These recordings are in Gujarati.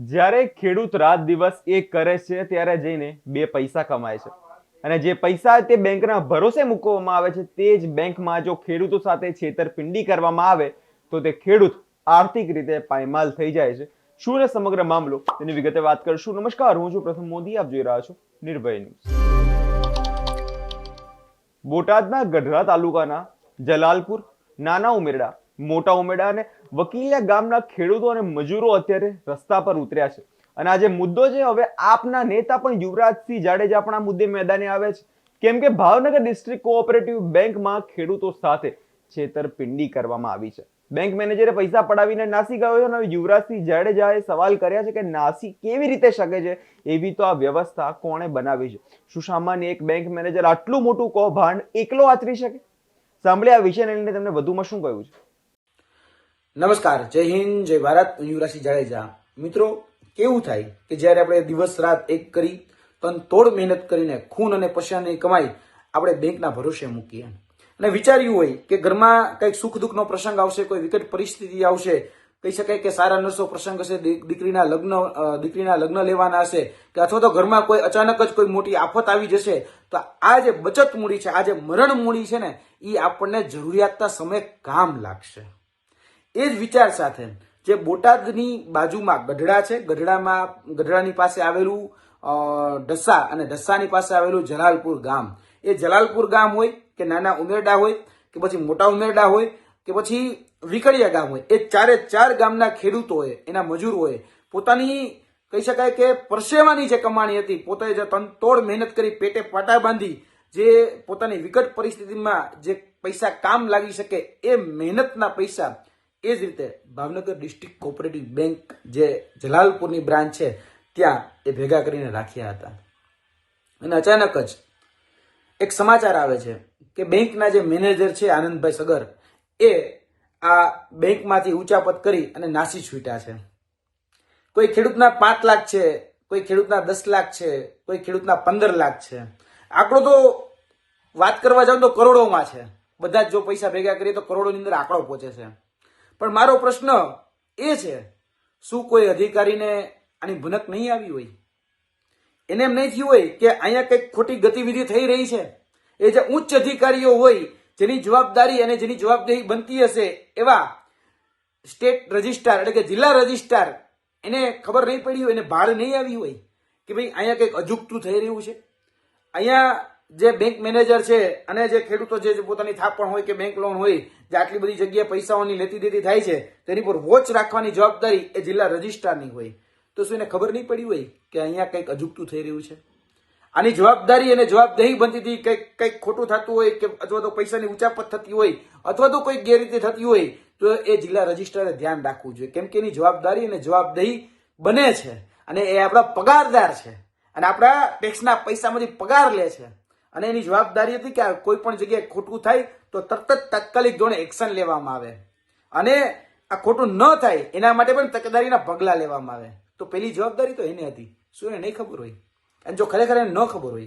જ્યારે ખેડૂત રાત દિવસ એક કરે છે, ત્યારે જઈને બે પૈસા કમાય છે. અને જે પૈસા તે બેંકના ભરોસે મૂકવામાં આવે છે, તે જ બેંકમાં જો ખેડૂતો સાથે છેતરપિંડી કરવામાં આવે, તો તે ખેડૂત આર્થિક રીતે પાયમાલ થઈ જાય છે. શું ને સમગ્ર મામલો? તેની વિગતે વાત કરશું. નમસ્કાર, હું છું પ્રથમ મોદી. આપ જોઈ રહ્યા છો નિર્ભય ન્યૂઝ. બોટાદના ગઢડા તાલુકાના જલાલપુર, નાના ઉમેરડા મોટા ઉમેડા અને વકીલિયા ગામના ખેડૂતો અને મજૂરો અત્યારે રસ્તા પર ઉતર્યા છે. અને આજે મુદ્દો છે હવે આપના નેતા પણ યુવરાજસિંહ જાડેજા પણ આ મુદ્દે મેદાને આવે છે. કેમ કે ભાવનગર ડિસ્ટ્રિક્ટ કોઓપરેટિવ બેંકમાં ખેડૂતો સાથે છેતરપિંડી કરવામાં આવી છે. બેંક મેનેજરે પૈસા પડાવીને નાસી ગયો છે અને યુવરાજસિંહ જાડેજાએ સવાલ કર્યા છે કે નાસી કેવી રીતે શકે છે? એવી તો આ વ્યવસ્થા કોણે બનાવી છે? શું સામાન્ય એક બેંક મેનેજર આટલું મોટું કૌભાંડ એકલો આચરી શકે? સાંભળે આ વિષયને લઈને તમને વધુમાં શું કહ્યું છે? નમસ્કાર, જય હિન્દ, જય ભારત, હું યુવરાજસિંહ જાડેજા. મિત્રો, કેવું થાય કે જ્યારે આપણે દિવસ રાત એક કરી, તન તોડ મહેનત કરીને ખૂન અને પૈસાની કમાઈ આપણે બેંકના ભરોસે મૂકીએ. અને વિચાર્યું હોય કે ઘરમાં કંઈક સુખ દુઃખનો પ્રસંગ આવશે, કોઈ વિકટ પરિસ્થિતિ આવશે, કહી શકાય કે સારા નરસો પ્રસંગ હશે દીકરીના લગ્ન દીકરીના લગ્ન લેવાના હશે, કે અથવા તો ઘરમાં કોઈ અચાનક જ કોઈ મોટી આફત આવી જશે, તો આ જે બચત મૂડી છે, આ જે મરણ મૂડી છે ને એ આપણને જરૂરિયાતના સમયે કામ લાગશે. એ જ વિચાર સાથે જે બોટાદની બાજુમાં ગઢડા છે, ગઢડામાં, ગઢડાની પાસે આવેલું ઢસ્સા ઢસા અને ઢસાની પાસે આવેલું જલાલપુર ગામ. એ જલાલપુર ગામ હોય કે નાના ઉમેરડા હોય કે પછી મોટા ઉમેરડા હોય કે પછી વિકળિયા ગામ હોય, એ ચારે ચાર ગામના ખેડૂતોએ એના મજૂરોએ પોતાની, કહી શકાય કે પરસેવાની જે કમાણી હતી, પોતે જે તનતોડ મહેનત કરી પેટે પાટા બાંધી જે પોતાની વિકટ પરિસ્થિતિમાં જે પૈસા કામ લાગી શકે એ મહેનતના પૈસા એ જ રીતે ભાવનગર ડિસ્ટ્રિક્ટ કોઓપરેટિવ બેંક જે જલાલપુરની બ્રાન્ચ છે, ત્યાં એ ભેગા કરીને રાખ્યા હતા. અને અચાનક જ એક સમાચાર આવે છે કે બેંકના જે મેનેજર છે, આનંદભાઈ સગર, એ આ બેંકમાંથી ઊંચાપત કરી અને નાસી છૂટ્યા છે. કોઈ ખેડૂતના પાંચ લાખ છે, કોઈ ખેડૂતના દસ લાખ છે, કોઈ ખેડૂતના પંદર લાખ છે. આંકડો તો વાત કરવા જાવ તો કરોડોમાં છે. બધા જો પૈસા ભેગા કરીએ તો કરોડોની અંદર આંકડો પહોંચે છે. પણ મારો પ્રશ્ન એ છે, શું કોઈ અધિકારીને આની ભનક નહીં આવી હોય? એને એમ નહીં થયું હોય કે અહીંયા કંઈક ખોટી ગતિવિધિ થઈ રહી છે, એ જે ઉચ્ચ અધિકારીઓ હોય, જેની જવાબદારી અને જેની જવાબદારી બનતી હશે, એવા સ્ટેટ રજિસ્ટ્રાર એટલે કે જિલ્લા રજિસ્ટ્રાર, એને ખબર નહીં પડી હોય, એને ભાર નહીં આવી હોય કે ભાઈ અહીંયા કંઈક અજુગતું થઈ રહ્યું છે? અહીંયા જે બેંક મેનેજર છે અને જે ખેડૂતો જે પોતાની થાપણ હોય કે બેંક લોન હોય, જે આટલી બધી જગ્યાએ પૈસાઓની લેતી દેતી થાય છે, તેની પર વોચ રાખવાની જવાબદારી એ જિલ્લા રજિસ્ટ્રારની હોય. તો શું એને ખબર નહીં પડી હોય કે અહીંયા કંઈક અજુગતું થઈ રહ્યું છે? આની જવાબદારી અને જવાબદેહી બનતી હતી કંઈક કંઈક ખોટું થતું હોય કે અથવા તો પૈસાની ઉચાપત થતી હોય, અથવા તો કોઈ ગેરરીતિ થતી હોય, તો એ જિલ્લા રજિસ્ટ્રારે ધ્યાન રાખવું જોઈએ. કેમ કે એની જવાબદારી અને જવાબદેહી બને છે અને એ આપણા પગારદાર છે અને આપણા ટેક્સના પૈસામાંથી પગાર લે છે. અને એની જવાબદારી હતી કે કોઈ પણ જગ્યાએ ખોટું થાય તો તરત જ તાત્કાલિક ધોરણે એક્શન લેવામાં આવે. અને આ ખોટું ન થાય એના માટે પણ તકેદારીના પગલાં લેવામાં આવે. તો પેલી જવાબદારી તો એને હતી. શું એને નહીં ખબર હોય? અને જો ખરેખર એને ન ખબર હોય,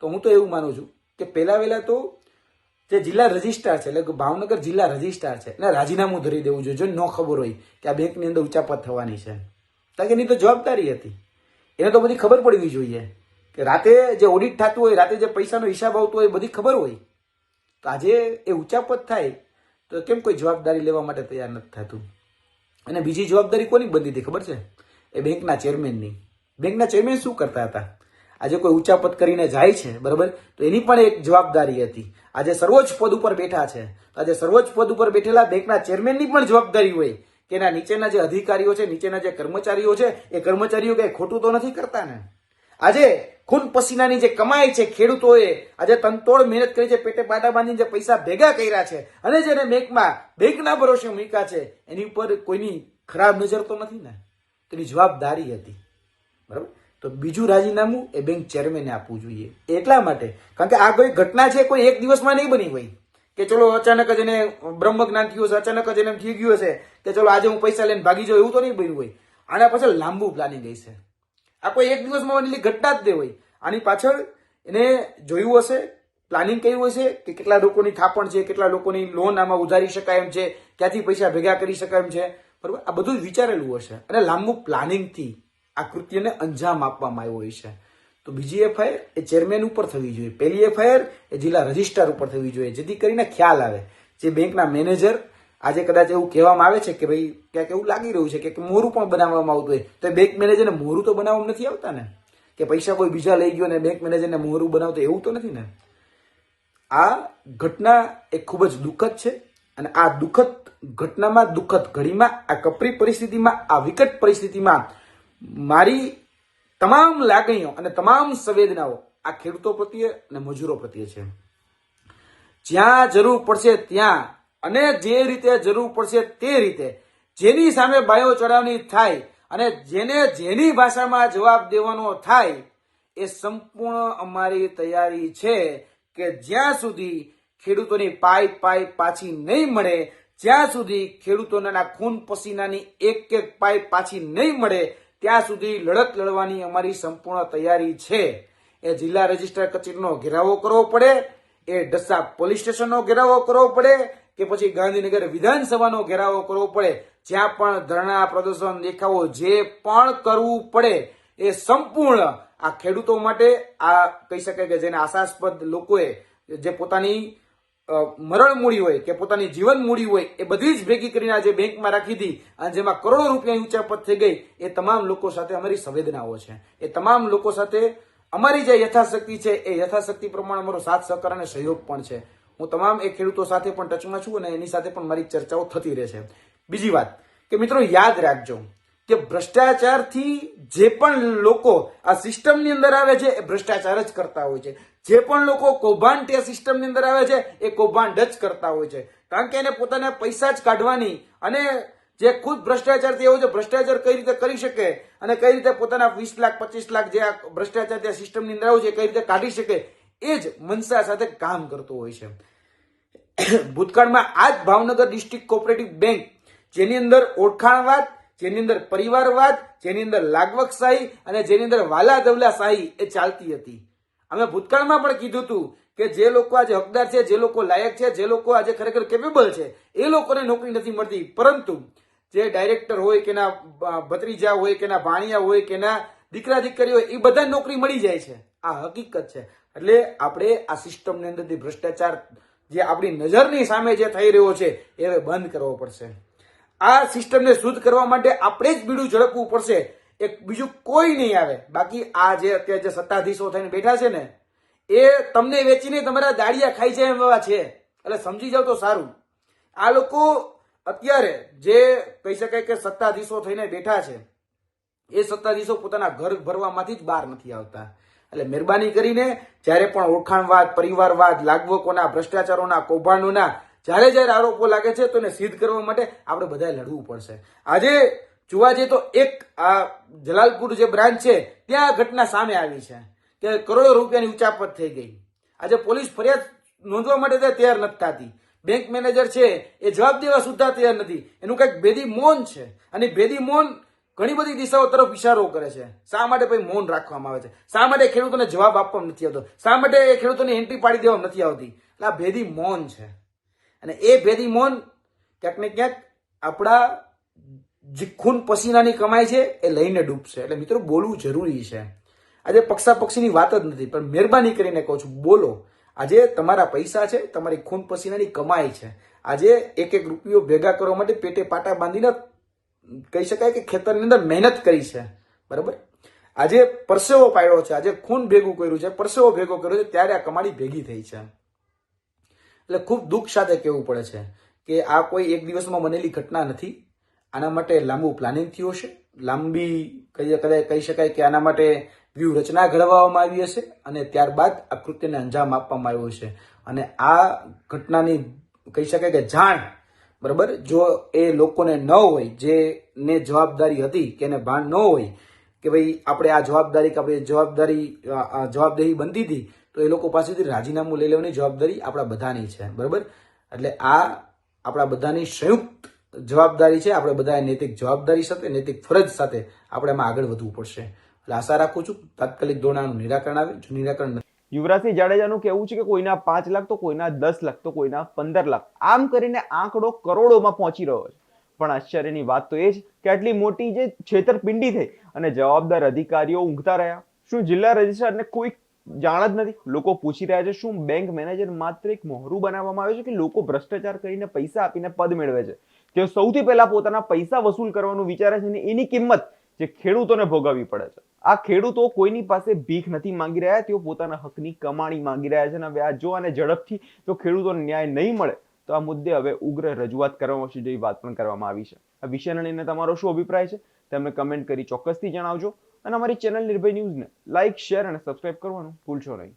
તો હું તો એવું માનું છું કે પહેલાં વહેલા તો જે જિલ્લા રજિસ્ટ્રાર છે, એટલે ભાવનગર જિલ્લા રજિસ્ટ્રાર છે, એને રાજીનામું ધરી દેવું જોઈએ. જો ન ખબર હોય કે આ બેંકની અંદર ઉચાપત થવાની છે. કારણ કે એની તો જવાબદારી હતી. એને તો બધી ખબર પડવી જોઈએ. કે રાતે જે ઓડિટ થતું હોય, રાતે જે પૈસાનો હિસાબ આવતો હોય, એ બધી ખબર હોય. તો આજે એ ઉચાપત થાય તો કેમ કોઈ જવાબદારી લેવા માટે તૈયાર નથી થતું? અને બીજી જવાબદારી કોની બનતી હતી ખબર છે? એ બેંકના ચેરમેનની. બેંકના ચેરમેન શું કરતા હતા? આજે કોઈ ઉચાપત કરીને જાય છે, બરાબર? તો એની પણ એક જવાબદારી હતી. આજે સર્વોચ્ચ પદ ઉપર બેઠા છે. આજે સર્વોચ્ચ પદ ઉપર બેઠેલા બેંકના ચેરમેનની પણ જવાબદારી હોય કે એના નીચેના જે અધિકારીઓ છે, નીચેના જે કર્મચારીઓ છે, એ કર્મચારીઓ કંઈ ખોટું તો નથી કરતા ને? આજે ખૂન પસીનાની જે કમાઈ છે ખેડૂતોએ, આજે તનતોડ મહેનત કરી છે, પેટે પાટા બાંધીને જે પૈસા ભેગા કર્યા છે અને જેને બેંકમાં, બેંકના ભરોસે મૂક્યા છે, એની ઉપર કોઈની ખરાબ નજર તો નથી ને? તેની જવાબદારી હતી. બરાબર? તો બીજું રાજીનામું એ બેંક ચેરમેને આપવું જોઈએ. એટલા માટે, કારણ કે આ કોઈ ઘટના છે, કોઈ એક દિવસમાં નહીં બની હોય. કે ચલો અચાનક જ એને બ્રહ્મ થયું હશે, અચાનક જ એને થઈ ગયું હશે, કે ચલો આજે હું પૈસા લઈને ભાગી જાઉં એવું તો નહીં બન્યું હોય. આના પાછળ લાંબુ પ્લાનિંગ છે. આ કોઈ એક દિવસમાં બનેલી ઘટના જ નહીં હોય આની પાછળ એને જોયું હશે પ્લાનિંગ કર્યું હશે કે કેટલા લોકોની થાપણ છે, કેટલા લોકોની લોન આમાં ઉધારી શકાય એમ છે, ક્યાંથી પૈસા ભેગા કરી શકાય એમ છે. બરોબર? આ બધું વિચારેલું હશે. અને લાંબુ પ્લાનિંગથી આ કૃત્યને અંજામ આપવામાં આવ્યો છે. તો બીજી એફઆઈઆર એ ચેરમેન ઉપર થવી જોઈએ. પહેલી એફઆઈઆર એ જિલ્લા રજિસ્ટ્રાર ઉપર થવી જોઈએ, જેથી કરીને ખ્યાલ આવે. જે બેંકના મેનેજર આજે કદાચ એવું કહેવામાં આવે છે કે ભાઈ ક્યાંક એવું લાગી રહ્યું છે કે મોરું પણ બનાવવામાં આવતું હોય. તો બેંક મેનેજરને મોરું તો બનાવવામાં નથી આવતા ને? કે પૈસા કોઈ બીજા લઈ ગયો ને બેંક મેનેજરને મોરું બનાવતો એવું તો નથી ને? આ ઘટના એ ખૂબ જ દુઃખદ છે અને આ દુઃખદ ઘટનામાં દુઃખદ ઘડીમાં આ કપરી પરિસ્થિતિમાં આ વિકટ પરિસ્થિતિમાં મારી તમામ લાગણીઓ અને તમામ સંવેદનાઓ આ ખેડૂતો પ્રત્યે અને મજૂરો પ્રત્યે છે. જ્યાં જરૂર પડશે ત્યાં અને જે રીતે જરૂર પડશે તે રીતે. જેની સામે બાયો ચડાવણી થાય અને જેને જેની ભાષામાં જવાબ દેવાનો થાય, એ સંપૂર્ણ અમારી તૈયારી છે કે જ્યાં સુધી ખેડૂતોની પાઈ પાઈ પાછી નહીં મળે, જ્યાં સુધી ખેડૂતોના ખૂન પસીનાની એક એક પાઈપ પાછી નહીં મળે, ત્યાં સુધી લડત લડવાની અમારી સંપૂર્ણ તૈયારી છે. એ જિલ્લા રજિસ્ટ્રાર કચેરીનો ઘેરાવો કરવો પડે, એ ડસ્સા પોલીસ સ્ટેશનનો ઘેરાવો કરવો પડે કે પછી ગાંધીનગર વિધાનસભાનો ઘેરાવો કરવો પડે, જ્યાં પણ ધરણા પ્રદર્શન દેખાવો જે પણ કરવું પડે, એ સંપૂર્ણ આ ખેડૂતો માટે આ કહી શકાય કે જેને આશાસ્પદ લોકોએ જે પોતાની મરણ મૂડી હોય કે પોતાની જીવન મૂડી હોય, એ બધી જ ભેગી કરીને આજે બેંકમાં રાખી હતી અને જેમાં કરોડો રૂપિયાની પદ થઈ ગઈ, એ તમામ લોકો સાથે અમારી સંવેદનાઓ છે. એ તમામ લોકો સાથે અમારી જે યથાશક્તિ છે, એ યથાશક્તિ પ્રમાણે અમારો સાથ સહકાર અને સહયોગ પણ છે. હું તમામ એ ખેડૂતો સાથે પણ ટચમાં છું અને એની સાથે પણ મારી ચર્ચાઓ થતી રહેશે બીજી વાત કે મિત્રો યાદ રાખજો કે ભ્રષ્ટાચારથી જે પણ લોકો આ સિસ્ટમની અંદર આવે છે, એ ભ્રષ્ટાચાર જ કરતા હોય છે. જે પણ લોકો કૌભાંડ તે સિસ્ટમની અંદર આવે છે, એ કૌભાંડ જ કરતા હોય છે. કારણ કે એને પોતાના પૈસા જ કાઢવાની અને જે ખુદ ભ્રષ્ટાચારથી એવો છે, ભ્રષ્ટાચાર કઈ રીતે કરી શકે અને કઈ રીતે પોતાના વીસ લાખ, પચીસ લાખ જે આ ભ્રષ્ટાચાર ત્યાં સિસ્ટમની અંદર આવે છે કઈ રીતે કાઢી શકે એ જ મનસા સાથે કામ કરતો હોય છે. ભૂતકાળમાં આ જ ભાવનગર ડિસ્ટ્રિક્ટ કોઓપરેટિવ બેંક, જેની અંદર ઓળખાણવાદ, જેની અંદર પરિવારવાદ, જેની અંદર લાગવકશાહી અને જેની અંદર વાલા દવલાશાહી એ ચાલતી હતી. અમે ભૂતકાળમાં પણ કીધું હતું કે જે લોકો આજે હકદાર છે, જે લોકો લાયક છે, જે લોકો આજે ખરેખર કેપેબલ છે, એ લોકોને નોકરી નથી મળતી. પરંતુ જે ડાયરેક્ટર હોય કે ના ભત્રીજા હોય કે ના ભાણિયા હોય કે ના દીકરા દીકરી હોય, એ બધા નોકરી મળી જાય છે. આ હકીકત છે. એટલે આપણે આ સિસ્ટમની અંદરથી ભ્રષ્ટાચાર, જે આપણી નજરની સામે જે થઈ રહ્યો છે, એ હવે બંધ કરવો પડશે. આ સિસ્ટમને શુદ્ધ કરવા માટે આપણે જ બીડું ઝડપવું પડશે. એક બીજું કોઈ નહીં આવે. બાકી આ જે અત્યારે જે સત્તાધીશો થઈને બેઠા છે ને, એ તમને વેચીને તમારા દાડિયા ખાઈ જાય એવા છે. એટલે સમજી જાવ તો સારું. આ લોકો અત્યારે જે કહી શકાય કે સત્તાધીશો થઈને બેઠા છે, એ સત્તાધીશો પોતાના ઘર ભરવામાંથી જ બહાર નથી આવતા. એટલે મહેરબાની કરીને જ્યારે પણ ઓળખાણવાદ, પરિવારવાદ લાગવકોના ભ્રષ્ટાચારોના, કૌભાંડોના જ્યારે જ્યારે આરોપો લાગે છે, તો એને સિદ્ધ કરવા માટે આપણે બધાએ લડવું પડશે. આજે જોવા જઈએ તો એક આ જલાલપુર જે બ્રાન્ચ છે, ત્યાં ઘટના સામે આવી છે, કે કરોડો રૂપિયાની ઉચાપત થઈ ગઈ. આજે પોલીસ ફરિયાદ નોંધવા માટે ત્યાં તૈયાર નથી થતી. બેંક મેનેજર છે, એ જવાબ દેવા સુદ્ધા તૈયાર નથી. એનું કંઈક ભેદી મૌન છે. અને ભેદી મૌન ઘણી બધી દિશાઓ તરફ ઇશારો કરે છે. શા માટે ભાઈ મૌન રાખવામાં આવે છે? શા માટે ખેડૂતોને જવાબ આપવામાં નથી આવતો? શા માટે ખેડૂતોને એન્ટ્રી પાડી દેવામાં નથી આવતી? એટલે આ ભેદી મૌન છે. અને એ ભેદી મૌન ક્યાંક ને ક્યાંક આપણા જે ખૂન પસીનાની કમાઈ છે, એ લઈને ડૂબશે. એટલે મિત્રો, બોલવું જરૂરી છે. આજે પક્ષા પક્ષીની વાત જ નથી, પણ મહેરબાની કરીને કહું છું, બોલો. આજે તમારા પૈસા છે, તમારી ખૂન પસીનાની કમાઈ છે. આજે એક એક રૂપિયો ભેગા કરવા માટે પેટે પાટા બાંધીને કહી શકાય કે ખેતરની અંદર મહેનત કરી છે. બરાબર? આજે પરસેવો પાડ્યો છે, આજે ખૂન ભેગું કર્યું છે, પરસેવો ભેગો કર્યો છે, ત્યારે આ કમાણી ભેગી થઈ છે. એટલે ખૂબ દુઃખ સાથે કહેવું પડે છે કે આ કોઈ એક દિવસમાં બનેલી ઘટના નથી. આના માટે લાંબુ પ્લાનિંગ થયું હશે. લાંબી કહીએ કદાચ કહી શકાય કે આના માટે વ્યૂહરચના ઘડવામાં આવી હશે અને ત્યારબાદ આ કૃત્યને અંજામ આપવામાં આવ્યો છે. અને આ ઘટનાની કહી શકાય કે જાણ બરાબર? જો એ લોકોને ન હોય જેને જવાબદારી હતી કે એને ભાન ન હોય, કે ભાઈ આપણે આ જવાબદારી, કે આપણે જવાબદારી જવાબદારી બનતી હતી, તો એ લોકો પાસેથી રાજીનામું લઈ લેવાની જવાબદારી આપણા બધાની છે, બરાબર? એટલે આ આપણા બધાની સંયુક્ત જવાબદારી છે, આપણે બધાએ નૈતિક જવાબદારી સાથે, નૈતિક ફરજ સાથે આપણે એમાં આગળ વધવું પડશે. એટલે આશા રાખું છું, તાત્કાલિક ધોરણાનું નિરાકરણ આવે, જો નિરાકરણ યુવરાજસિંહ જાડેજાનું કહેવું છે કે કોઈના પાંચ લાખ તો કોઈના દસ લાખ તો કોઈના પંદર લાખ. આમ કરીને આંકડો કરોડોમાં પહોંચી રહ્યો છે. પણ આશ્ચર્યની વાત તો એ જ કે આટલી મોટી જે છેતરપિંડી થઈ અને જવાબદાર અધિકારીઓ ઊંઘતા રહ્યા. શું જિલ્લા રજિસ્ટ્રારને કોઈ જાણ જ નથી? લોકો પૂછી રહ્યા છે શું બેંક મેનેજર માત્ર એક મોહરું બનાવવામાં આવે છે કે લોકો ભ્રષ્ટાચાર કરીને પૈસા આપીને પદ મેળવે છે? તેઓ સૌથી પહેલા પોતાના પૈસા વસૂલ કરવાનું વિચારે છે અને એની કિંમત જે ખેડૂતોને ભોગવવી પડે છે. આ ખેડૂતો કોઈની પાસે ભીખ નથી માંગી રહ્યા, તેઓ પોતાના હકની કમાણી માંગી રહ્યા છે અને હવે આ જો અને ઝડપથી જો ખેડૂતોને ન્યાય નહીં મળે, તો આ મુદ્દે હવે ઉગ્ર રજૂઆત કરવામાં આવશે જેવી વાત પણ કરવામાં આવી છે. આ વિષયને લઈને તમારો શું અભિપ્રાય છે? તેમને કમેન્ટ કરી ચોક્કસથી જણાવજો. અને અમારી ચેનલ નિર્ભય ન્યૂઝને લાઇક શેર અને સબસ્ક્રાઇબ કરવાનું ભૂલશો નહીં.